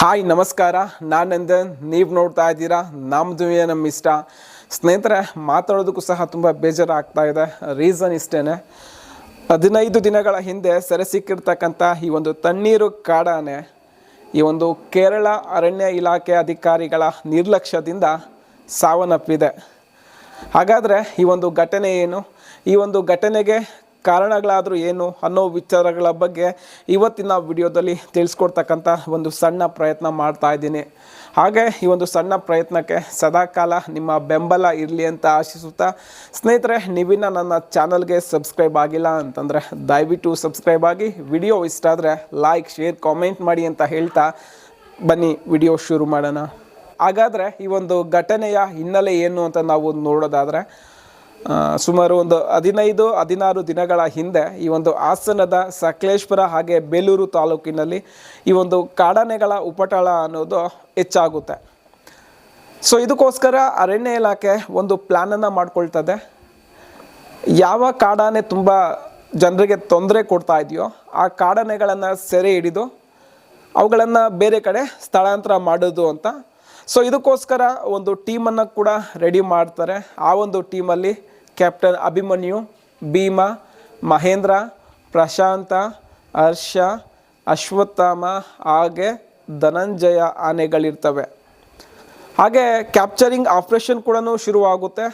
Hi, ನಮಸ್ಕಾರ. ನಾನು ನಂದನ್ ನೀವು ನೋಡ್ತಾ ಇದ್ದೀರಾ? ನಮ್ಮದುವೇ ನಮ್ಮ ಇಷ್ಟ. ಸ್ನೇಹಿತರೆ, ಮಾತಾಡೋದಕ್ಕೂ ಸಹ ತುಂಬ ಬೇಜಾರಾಗ್ತಾ ಇದೆ. ರೀಸನ್ ಇಷ್ಟೇ ಹದಿನೈದು ದಿನಗಳ ಹಿಂದೆ ಸೆರೆ ಸಿಕ್ಕಿರ್ತಕ್ಕಂಥ ಈ ಒಂದು ತಣ್ಣೀರು ಕಾಡಾನೆ, ಈ ಒಂದು ಕೇರಳ ಅರಣ್ಯ ಇಲಾಖೆ ಅಧಿಕಾರಿಗಳ ನಿರ್ಲಕ್ಷ್ಯದಿಂದ ಸಾವನ್ನಪ್ಪಿದೆ. ಹಾಗಾದರೆ ಈ ಒಂದು ಘಟನೆ ಏನು? ಈ ಒಂದು ಘಟನೆಗೆ ಕಾರಣಗಳಾದರೂ ಏನು ಅನ್ನೋ ವಿಚಾರಗಳ ಬಗ್ಗೆ ಇವತ್ತಿನ ವಿಡಿಯೋದಲ್ಲಿ ತಿಳಿಸ್ಕೊಡ್ತಕ್ಕಂಥ ಒಂದು ಸಣ್ಣ ಪ್ರಯತ್ನ ಮಾಡ್ತಾ ಇದ್ದೀನಿ. ಹಾಗೆ ಈ ಒಂದು ಸಣ್ಣ ಪ್ರಯತ್ನಕ್ಕೆ ಸದಾಕಾಲ ನಿಮ್ಮ ಬೆಂಬಲ ಇರಲಿ ಅಂತ ಆಶಿಸುತ್ತಾ ಸ್ನೇಹಿತರೆ ನೀವಿನ ನನ್ನ ಚಾನಲ್ಗೆ ಸಬ್ಸ್ಕ್ರೈಬ್ ಆಗಿಲ್ಲ ಅಂತಂದರೆ ದಯವಿಟ್ಟು ಸಬ್ಸ್ಕ್ರೈಬ್ ಆಗಿ ವಿಡಿಯೋ ಇಷ್ಟ ಆದರೆ ಲೈಕ್, ಶೇರ್, ಕಾಮೆಂಟ್ ಮಾಡಿ ಅಂತ ಹೇಳ್ತಾ ಬನ್ನಿ, ವಿಡಿಯೋ ಶುರು ಮಾಡೋಣ. ಹಾಗಾದರೆ ಈ ಒಂದು ಘಟನೆಯ ಹಿನ್ನೆಲೆ ಏನು ಅಂತ ನಾವು ನೋಡೋದಾದರೆ ಸುಮಾರು ಒಂದು ಹದಿನೈದು, ಹದಿನಾರು ದಿನಗಳ ಹಿಂದೆ ಈ ಒಂದು ಹಾಸನದ ಸಕಲೇಶ್ಪುರ ಹಾಗೆ ಬೇಲೂರು ತಾಲೂಕಿನಲ್ಲಿ ಈ ಒಂದು ಕಾಡಾನೆಗಳ ಉಪಟಳ ಅನ್ನೋದು ಹೆಚ್ಚಾಗುತ್ತೆ. ಸೊ ಇದಕ್ಕೋಸ್ಕರ ಅರಣ್ಯ ಇಲಾಖೆ ಒಂದು ಪ್ಲ್ಯಾನನ್ನು ಮಾಡ್ಕೊಳ್ತದೆ. ಯಾವ ಕಾಡಾನೆ ತುಂಬ ಜನರಿಗೆ ತೊಂದರೆ ಕೊಡ್ತಾ ಇದೆಯೋ ಆ ಕಾಡಾನೆಗಳನ್ನು ಸೆರೆ ಹಿಡಿದು ಅವುಗಳನ್ನು ಬೇರೆ ಕಡೆ ಸ್ಥಳಾಂತರ ಮಾಡೋದು ಅಂತ. ಸೊ ಇದಕ್ಕೋಸ್ಕರ ಒಂದು ಟೀಮನ್ನು ಕೂಡ ರೆಡಿ ಮಾಡ್ತಾರೆ. ಆ ಒಂದು ಟೀಮಲ್ಲಿ ಕ್ಯಾಪ್ಟನ್ ಅಭಿಮನ್ಯು ಭೀಮಾ ಮಹೇಂದ್ರ ಪ್ರಶಾಂತ ಹರ್ಷ ಅಶ್ವತ್ಥಾಮ ಹಾಗೆ ಧನಂಜಯ ಆನೆಗಳಿರ್ತವೆ. ಹಾಗೆ ಕ್ಯಾಪ್ಚರಿಂಗ್ ಆಪ್ರೇಷನ್ ಕೂಡ ಶುರುವಾಗುತ್ತೆ.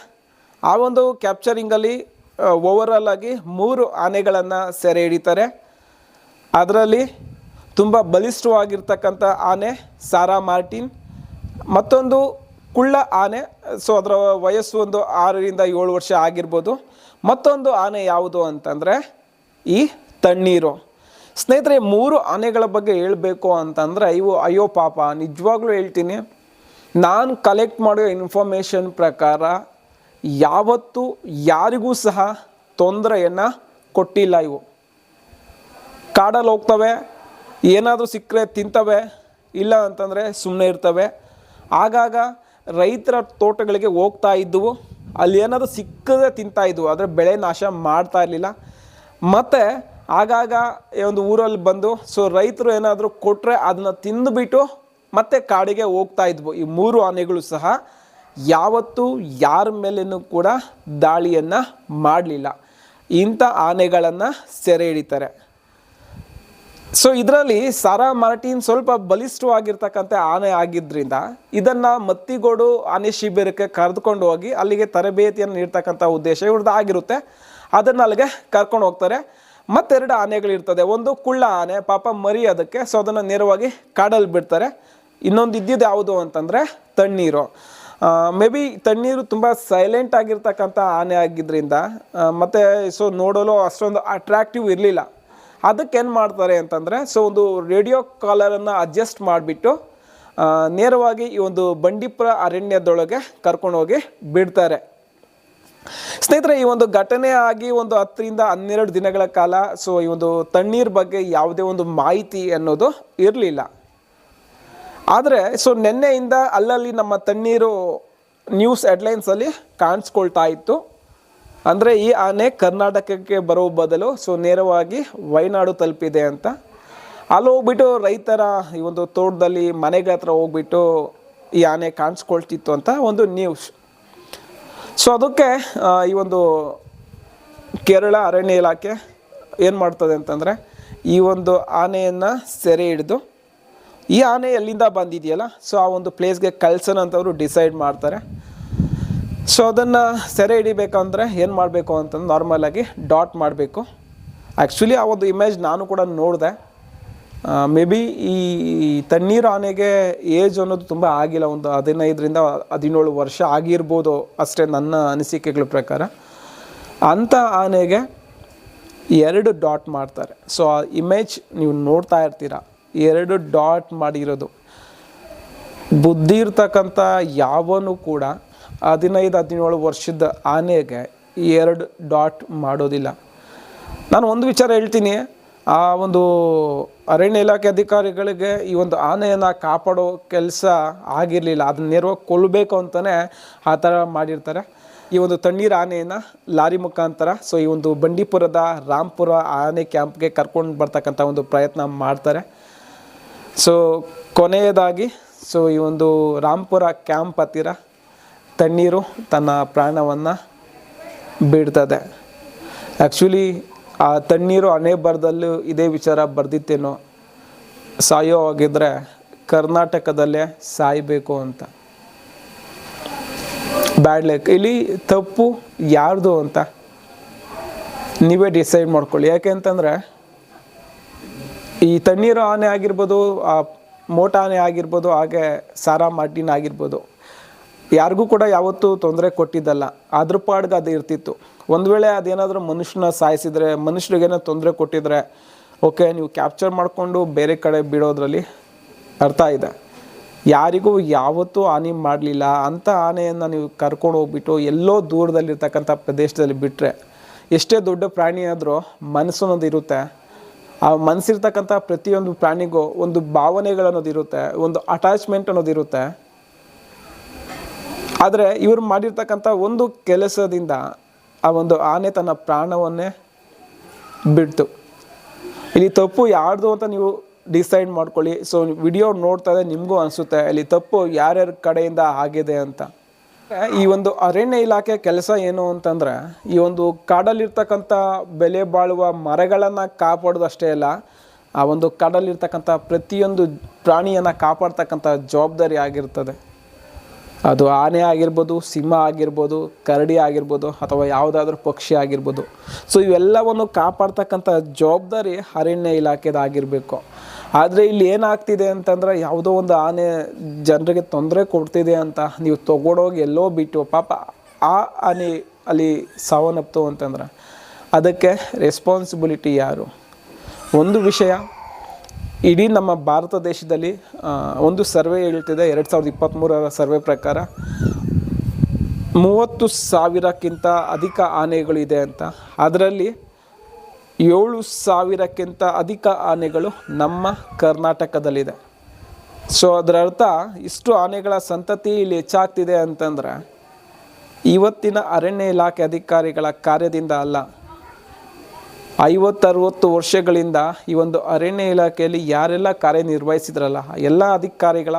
ಆ ಒಂದು ಕ್ಯಾಪ್ಚರಿಂಗಲ್ಲಿ ಓವರಾಲ್ ಆಗಿ ಮೂರು ಆನೆಗಳನ್ನು ಸೆರೆ ಹಿಡಿತಾರೆ. ಅದರಲ್ಲಿ ತುಂಬ ಬಲಿಷ್ಠವಾಗಿರ್ತಕ್ಕಂಥ ಆನೆ ಸಾರಾ ಮಾರ್ಟಿನ್ ಮತ್ತೊಂದು ಕುಳ್ಳ ಆನೆ ಸೊ ಅದರ ವಯಸ್ಸು ಒಂದು ಆರರಿಂದ ಏಳು ವರ್ಷ ಆಗಿರ್ಬೋದು. ಮತ್ತೊಂದು ಆನೆ ಯಾವುದು ಅಂತಂದರೆ ಈ ತಣ್ಣೀರು. ಸ್ನೇಹಿತರೆ, ಮೂರು ಆನೆಗಳ ಬಗ್ಗೆ ಹೇಳಬೇಕು ಅಂತಂದರೆ ಇವು ಅಯ್ಯೋ ಪಾಪ, ನಿಜವಾಗ್ಲೂ ಹೇಳ್ತೀನಿ. ನಾನು ಕಲೆಕ್ಟ್ ಮಾಡೋ ಇನ್ಫಾರ್ಮೇಷನ್ ಪ್ರಕಾರ ಯಾವತ್ತೂ ಯಾರಿಗೂ ಸಹ ತೊಂದರೆಯನ್ನು ಕೊಟ್ಟಿಲ್ಲ ಇವು. ಕಾಡಲ್ಲಿ ಹೋಗ್ತವೆ, ಏನಾದರೂ ಸಿಕ್ಕರೆ ತಿಂತವೆ, ಇಲ್ಲ ಅಂತಂದರೆ ಸುಮ್ಮನೆ ಇರ್ತವೆ. ಆಗಾಗ ರೈತರ ತೋಟಗಳಿಗೆ ಹೋಗ್ತಾ ಇದ್ದವು. ಅಲ್ಲಿ ಏನಾದರೂ ಸಿಕ್ಕದೆ ತಿಂತಾ ಇದ್ವು. ಆದರೆ ಬೆಳೆ ನಾಶ ಮಾಡ್ತಾ ಇರಲಿಲ್ಲ. ಮತ್ತು ಆಗಾಗ ಒಂದು ಊರಲ್ಲಿ ಬಂದು ಸೊ ರೈತರು ಏನಾದರೂ ಕೊಟ್ಟರೆ ಅದನ್ನು ತಿಂದುಬಿಟ್ಟು ಮತ್ತೆ ಕಾಡಿಗೆ ಹೋಗ್ತಾ ಇದ್ವು. ಈ ಮೂರು ಆನೆಗಳು ಸಹ ಯಾವತ್ತೂ ಯಾರ ಮೇಲೇನೂ ಕೂಡ ದಾಳಿಯನ್ನು ಮಾಡಲಿಲ್ಲ. ಇಂಥ ಆನೆಗಳನ್ನು ಸೆರೆ ಹಿಡಿತಾರೆ. ಸೊ ಇದರಲ್ಲಿ ಸಾರಾ ಮಾರ್ಟಿನ್ ಸ್ವಲ್ಪ ಬಲಿಷ್ಠವಾಗಿರ್ತಕ್ಕಂಥ ಆನೆ ಆಗಿದ್ದರಿಂದ ಇದನ್ನು ಮತ್ತಿಗೋಡು ಆನೆ ಶಿಬಿರಕ್ಕೆ ಕರೆದುಕೊಂಡು ಹೋಗಿ ಅಲ್ಲಿಗೆ ತರಬೇತಿಯನ್ನು ನೀಡ್ತಕ್ಕಂಥ ಉದ್ದೇಶ ಇವ್ರದ್ದು ಆಗಿರುತ್ತೆ. ಅದನ್ನು ಅಲ್ಲಿಗೆ ಕರ್ಕೊಂಡು ಹೋಗ್ತಾರೆ. ಮತ್ತೆರಡು ಆನೆಗಳಿರ್ತದೆ ಒಂದು ಕುಳ್ಳ ಆನೆ, ಪಾಪ ಮರಿ ಅದಕ್ಕೆ. ಸೊ ಅದನ್ನು ನೇರವಾಗಿ ಕಾಡಲ್ಲಿ ಬಿಡ್ತಾರೆ. ಇನ್ನೊಂದು ಇದ್ದಿದ್ದು ಯಾವುದು ಅಂತಂದರೆ ತಣ್ಣೀರು. ಮೇ ಬಿ ತಣ್ಣೀರು ತುಂಬ ಸೈಲೆಂಟ್ ಆಗಿರ್ತಕ್ಕಂಥ ಆನೆ ಆಗಿದ್ದರಿಂದ ಮತ್ತು ಸೊ ನೋಡಲು ಅಷ್ಟೊಂದು ಅಟ್ರಾಕ್ಟಿವ್ ಇರಲಿಲ್ಲ. ಅದಕ್ಕೆ ಏನು ಮಾಡ್ತಾರೆ ಅಂತಂದರೆ ಸೊ ಒಂದು ರೇಡಿಯೋ ಕಾಲರನ್ನು ಅಡ್ಜಸ್ಟ್ ಮಾಡಿಬಿಟ್ಟು ನೇರವಾಗಿ ಈ ಒಂದು ಬಂಡೀಪುರ ಅರಣ್ಯದೊಳಗೆ ಕರ್ಕೊಂಡೋಗಿ ಬಿಡ್ತಾರೆ. ಸ್ನೇಹಿತರೆ, ಈ ಒಂದು ಘಟನೆ ಆಗಿ ಒಂದು ಹತ್ತರಿಂದ ಹನ್ನೆರಡು ದಿನಗಳ ಕಾಲ ಸೊ ಈ ಒಂದು ತಣ್ಣೀರ್ ಬಗ್ಗೆ ಯಾವುದೇ ಒಂದು ಮಾಹಿತಿ ಅನ್ನೋದು ಇರಲಿಲ್ಲ. ಆದರೆ ಸೊ ನಿನ್ನೆಯಿಂದ ಅಲ್ಲಲ್ಲಿ ನಮ್ಮ ತಣ್ಣೀರು ನ್ಯೂಸ್ ಹೆಡ್ಲೈನ್ಸಲ್ಲಿ ಕಾಣಿಸ್ಕೊಳ್ತಾ ಇತ್ತು. ಅಂದರೆ ಈ ಆನೆ ಕರ್ನಾಟಕಕ್ಕೆ ಬರೋ ಬದಲು ಸೊ ನೇರವಾಗಿ ವಯನಾಡು ತಲುಪಿದೆ ಅಂತ. ಅಲ್ಲಿ ಹೋಗ್ಬಿಟ್ಟು ರೈತರ ಈ ಒಂದು ತೋಟದಲ್ಲಿ ಮನೆಗಳ ಹತ್ರ ಹೋಗ್ಬಿಟ್ಟು ಈ ಆನೆ ಕಾಣಿಸ್ಕೊಳ್ತಿತ್ತು ಅಂತ ಒಂದು ನ್ಯೂಸ್ ಸೊ ಅದಕ್ಕೆ ಈ ಒಂದು ಕೇರಳ ಅರಣ್ಯ ಇಲಾಖೆ ಏನು ಮಾಡ್ತದೆ ಅಂತಂದರೆ ಈ ಒಂದು ಆನೆಯನ್ನು ಸೆರೆ ಹಿಡಿದು, ಈ ಆನೆ ಎಲ್ಲಿಂದ ಬಂದಿದೆಯಲ್ಲ, ಸೊ ಆ ಒಂದು ಪ್ಲೇಸ್ಗೆ ಕಳ್ಸೋಣ ಅಂತವರು ಡಿಸೈಡ್ ಮಾಡ್ತಾರೆ. ಸೊ ಅದನ್ನು ಸೆರೆ ಹಿಡಿಬೇಕಂದ್ರೆ ಏನು ಮಾಡಬೇಕು ಅಂತಂದು ನಾರ್ಮಲಾಗಿ ಡಾಟ್ ಮಾಡಬೇಕು. ಆ್ಯಕ್ಚುಲಿ ಆ ಒಂದು ಇಮೇಜ್ ನಾನು ಕೂಡ ನೋಡಿದೆ. ಮೇ ಬಿ ಈ ತಣ್ಣೀರು ಆನೆಗೆ ಏಜ್ ಅನ್ನೋದು ತುಂಬ ಆಗಿಲ್ಲ, ಒಂದು ಹದಿನೈದರಿಂದ ಹದಿನೇಳು ವರ್ಷ ಆಗಿರ್ಬೋದು ಅಷ್ಟೇ ನನ್ನ ಅನಿಸಿಕೆಗಳ ಪ್ರಕಾರ. ಅಂಥ ಆನೆಗೆ ಎರಡು ಡಾಟ್ ಮಾಡ್ತಾರೆ. ಸೊ ಆ ಇಮೇಜ್ ನೀವು ನೋಡ್ತಾ ಇರ್ತೀರ? ಎರಡು ಡಾಟ್ ಮಾಡಿರೋದು. ಬುದ್ಧಿ ಇರ್ತಕ್ಕಂಥ ಯಾವನು ಕೂಡ ಹದಿನೈದು, ಹದಿನೇಳು ವರ್ಷದ ಆನೆಗೆ ಈ ಎರಡು ಡಾಟ್ ಮಾಡೋದಿಲ್ಲ. ನಾನು ಒಂದು ವಿಚಾರ ಹೇಳ್ತೀನಿ. ಆ ಒಂದು ಅರಣ್ಯ ಇಲಾಖೆ ಅಧಿಕಾರಿಗಳಿಗೆ ಈ ಒಂದು ಆನೆಯನ್ನು ಕಾಪಾಡೋ ಕೆಲಸ ಆಗಿರಲಿಲ್ಲ. ಅದನ್ನ ನೇರವಾಗಿ ಕೊಲ್ಲಬೇಕು ಅಂತಲೇ ಆ ಥರ ಮಾಡಿರ್ತಾರೆ. ಈ ಒಂದು ತಣ್ಣೀರು ಆನೆಯನ್ನು ಲಾರಿ ಮುಖಾಂತರ, ಸೊ ಈ ಒಂದು ಬಂಡೀಪುರದ ರಾಂಪುರ ಆನೆ ಕ್ಯಾಂಪ್ಗೆ ಕರ್ಕೊಂಡು ಬರ್ತಕ್ಕಂಥ ಒಂದು ಪ್ರಯತ್ನ ಮಾಡ್ತಾರೆ. ಸೊ ಕೊನೆಯದಾಗಿ, ಸೊ ಈ ಒಂದು ರಾಂಪುರ ಕ್ಯಾಂಪ್ ಹತ್ತಿರ ತಣ್ಣೀರು ತನ್ನ ಪ್ರಾಣವನ್ನು ಬಿಡ್ತದೆ ಆ್ಯಕ್ಚುಲಿ ಆ ತಣ್ಣೀರು ಅನೇ ಬರದಲ್ಲೂ ಇದೇ ವಿಚಾರ ಬರ್ದಿತ್ತೇನೋ. ಸಾಯೋ ಆಗಿದ್ರೆ ಕರ್ನಾಟಕದಲ್ಲೇ ಸಾಯಬೇಕು ಅಂತ. ಬ್ಯಾಡ್ ಲಕ್ ಇಲ್ಲಿ ತಪ್ಪು ಯಾರ್ದು ಅಂತ ನೀವೇ ಡಿಸೈಡ್ ಮಾಡ್ಕೊಳ್ಳಿ. ಯಾಕೆ ಅಂತಂದರೆ, ಈ ತಣ್ಣೀರು ಆನೆ ಆಗಿರ್ಬೋದು, ಆ ಮೋಟ ಆನೆ ಆಗಿರ್ಬೋದು, ಹಾಗೆ ಸಾರಾ ಮಾರ್ಟಿನ್ ಆಗಿರ್ಬೋದು. ಯಾರಿಗೂ ಕೂಡ ಯಾವತ್ತೂ ತೊಂದರೆ ಕೊಟ್ಟಿದ್ದಲ್ಲ. ಅದ್ರ ಪಾಡ್ಗೆ ಅದು ಇರ್ತಿತ್ತು. ಒಂದು ವೇಳೆ ಅದೇನಾದರೂ ಮನುಷ್ಯನ ಸಾಯಿಸಿದರೆ, ಮನುಷ್ಯರಿಗೇನೋ ತೊಂದರೆ ಕೊಟ್ಟಿದ್ರೆ, ಓಕೆ, ನೀವು ಕ್ಯಾಪ್ಚರ್ ಮಾಡಿಕೊಂಡು ಬೇರೆ ಕಡೆ ಬಿಡೋದ್ರಲ್ಲಿ ಅರ್ಥ ಇದೆ. ಯಾರಿಗೂ ಯಾವತ್ತೂ ಹಾನಿ ಮಾಡಲಿಲ್ಲ. ಅಂಥ ಆನೆಯನ್ನು ನೀವು ಕರ್ಕೊಂಡು ಹೋಗ್ಬಿಟ್ಟು ಎಲ್ಲೋ ದೂರದಲ್ಲಿರ್ತಕ್ಕಂಥ ಪ್ರದೇಶದಲ್ಲಿ ಬಿಟ್ಟರೆ ಎಷ್ಟೇ ದೊಡ್ಡ ಪ್ರಾಣಿ ಆದರೂ ಮನಸ್ಸು ಅನ್ನೋದು ಇರುತ್ತೆ. ಆ ಮನಸ್ಸಿರ್ತಕ್ಕಂಥ ಪ್ರತಿಯೊಂದು ಪ್ರಾಣಿಗೂ ಒಂದು ಭಾವನೆಗಳು ಅನ್ನೋದು ಇರುತ್ತೆ. ಒಂದು ಅಟ್ಯಾಚ್ಮೆಂಟ್ ಅನ್ನೋದು ಇರುತ್ತೆ. ಆದರೆ ಇವರು ಮಾಡಿರ್ತಕ್ಕಂಥ ಒಂದು ಕೆಲಸದಿಂದ ಆ ಒಂದು ಆನೆ ತನ್ನ ಪ್ರಾಣವನ್ನೇ ಬಿಡ್ತು. ಇಲ್ಲಿ ತಪ್ಪು ಯಾರ್ದು ಅಂತ ನೀವು ಡಿಸೈಡ್ ಮಾಡ್ಕೊಳ್ಳಿ. ಸೊ ವಿಡಿಯೋ ನೋಡ್ತಾ ಇದ್ದರೆ ನಿಮಗೂ ಅನಿಸುತ್ತೆ, ಇಲ್ಲಿ ತಪ್ಪು ಯಾರ್ಯಾರ ಕಡೆಯಿಂದ ಆಗಿದೆ ಅಂತ. ಈ ಒಂದು ಅರಣ್ಯ ಇಲಾಖೆ ಕೆಲಸ ಏನು ಅಂತಂದರೆ, ಈ ಒಂದು ಕಾಡಲ್ಲಿರ್ತಕ್ಕಂಥ ಬೆಲೆ ಬಾಳುವ ಮರಗಳನ್ನು ಕಾಪಾಡೋದಷ್ಟೇ ಅಲ್ಲ, ಆ ಒಂದು ಕಾಡಲ್ಲಿರ್ತಕ್ಕಂಥ ಪ್ರತಿಯೊಂದು ಪ್ರಾಣಿಯನ್ನು ಕಾಪಾಡ್ತಕ್ಕಂಥ ಜವಾಬ್ದಾರಿ ಆಗಿರ್ತದೆ. ಅದು ಆನೆ ಆಗಿರ್ಬೋದು, ಸಿಂಹ ಆಗಿರ್ಬೋದು, ಕರಡಿ ಆಗಿರ್ಬೋದು ಅಥವಾ ಯಾವುದಾದ್ರೂ ಪಕ್ಷಿ ಆಗಿರ್ಬೋದು. ಸೊ ಇವೆಲ್ಲವನ್ನು ಕಾಪಾಡ್ತಕ್ಕಂಥ ಜವಾಬ್ದಾರಿ ಅರಣ್ಯ ಇಲಾಖೆದಾಗಿರಬೇಕು ಆದರೆ ಇಲ್ಲಿ ಏನಾಗ್ತಿದೆ ಅಂತಂದ್ರೆ ಯಾವುದೋ ಒಂದು ಆನೆ ಜನರಿಗೆ ತೊಂದರೆ ಕೊಡ್ತಿದೆ ಅಂತ ನೀವು ತಗೊಂಡೋಗಿ ಎಲ್ಲೋ ಬಿಟ್ಟು, ಪಾಪ ಆ ಆನೆ ಅಲ್ಲಿ ಸಾವನ್ನಪ್ತು ಅಂತಂದ್ರೆ ಅದಕ್ಕೆ ರೆಸ್ಪಾನ್ಸಿಬಿಲಿಟಿ ಯಾರು? ಒಂದು ವಿಷಯ ಇಡೀ ನಮ್ಮ ಭಾರತ ದೇಶದಲ್ಲಿ ಒಂದು ಸರ್ವೆ ಹೇಳ್ತಿದೆ, ಎರಡು ಸಾವಿರದ ಇಪ್ಪತ್ತ್ಮೂರರ ಸರ್ವೆ ಪ್ರಕಾರ ಮೂವತ್ತು ಸಾವಿರಕ್ಕಿಂತ ಅಧಿಕ ಆನೆಗಳಿದೆ ಅಂತ. ಅದರಲ್ಲಿ ಏಳು ಸಾವಿರಕ್ಕಿಂತ ಅಧಿಕ ಆನೆಗಳು ನಮ್ಮ ಕರ್ನಾಟಕದಲ್ಲಿದೆ. ಸೊ ಅದರ ಅರ್ಥ ಇಷ್ಟು ಆನೆಗಳ ಸಂತತಿ ಇಲ್ಲಿ ಹೆಚ್ಚಾಗ್ತಿದೆ ಅಂತಂದರೆ, ಇವತ್ತಿನ ಅರಣ್ಯ ಇಲಾಖೆ ಅಧಿಕಾರಿಗಳ ಕಾರ್ಯದಿಂದ ಅಲ್ಲ. ಐವತ್ತರವತ್ತು ವರ್ಷಗಳಿಂದ ಈ ಒಂದು ಅರಣ್ಯ ಇಲಾಖೆಯಲ್ಲಿ ಯಾರೆಲ್ಲ ಕಾರ್ಯನಿರ್ವಹಿಸಿದ್ರಲ್ಲ, ಎಲ್ಲ ಅಧಿಕಾರಿಗಳ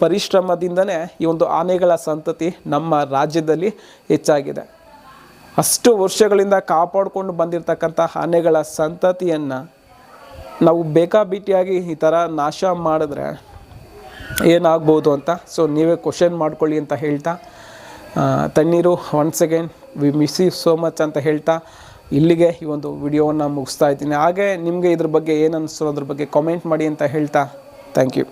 ಪರಿಶ್ರಮದಿಂದನೇ ಈ ಒಂದು ಆನೆಗಳ ಸಂತತಿ ನಮ್ಮ ರಾಜ್ಯದಲ್ಲಿ ಹೆಚ್ಚಾಗಿದೆ. ಅಷ್ಟು ವರ್ಷಗಳಿಂದ ಕಾಪಾಡಿಕೊಂಡು ಬಂದಿರತಕ್ಕಂಥ ಆನೆಗಳ ಸಂತತಿಯನ್ನು ನಾವು ಬೇಕಾಬಿಟ್ಟಿಯಾಗಿ ಈ ಥರ ನಾಶ ಮಾಡಿದ್ರೆ ಏನಾಗ್ಬೋದು ಅಂತ, ಸೊ ನೀವೇ ಕ್ವಶನ್ ಮಾಡ್ಕೊಳ್ಳಿ ಅಂತ ಹೇಳ್ತಾ ತಣ್ಣೀರು once again we miss you so much ಅಂತ ಹೇಳ್ತಾ ಇಲ್ಲಿಗೆ ಈ ಒಂದು ವಿಡಿಯೋವನ್ನು ಮುಗಿಸ್ತಾ ಇದ್ದೀನಿ. ಹಾಗೆ ನಿಮಗೆ ಇದ್ರ ಬಗ್ಗೆ ಏನು ಅನಿಸ್ತು ಅದ್ರ ಬಗ್ಗೆ ಕಾಮೆಂಟ್ ಮಾಡಿ ಅಂತ ಹೇಳ್ತಾ. Thank you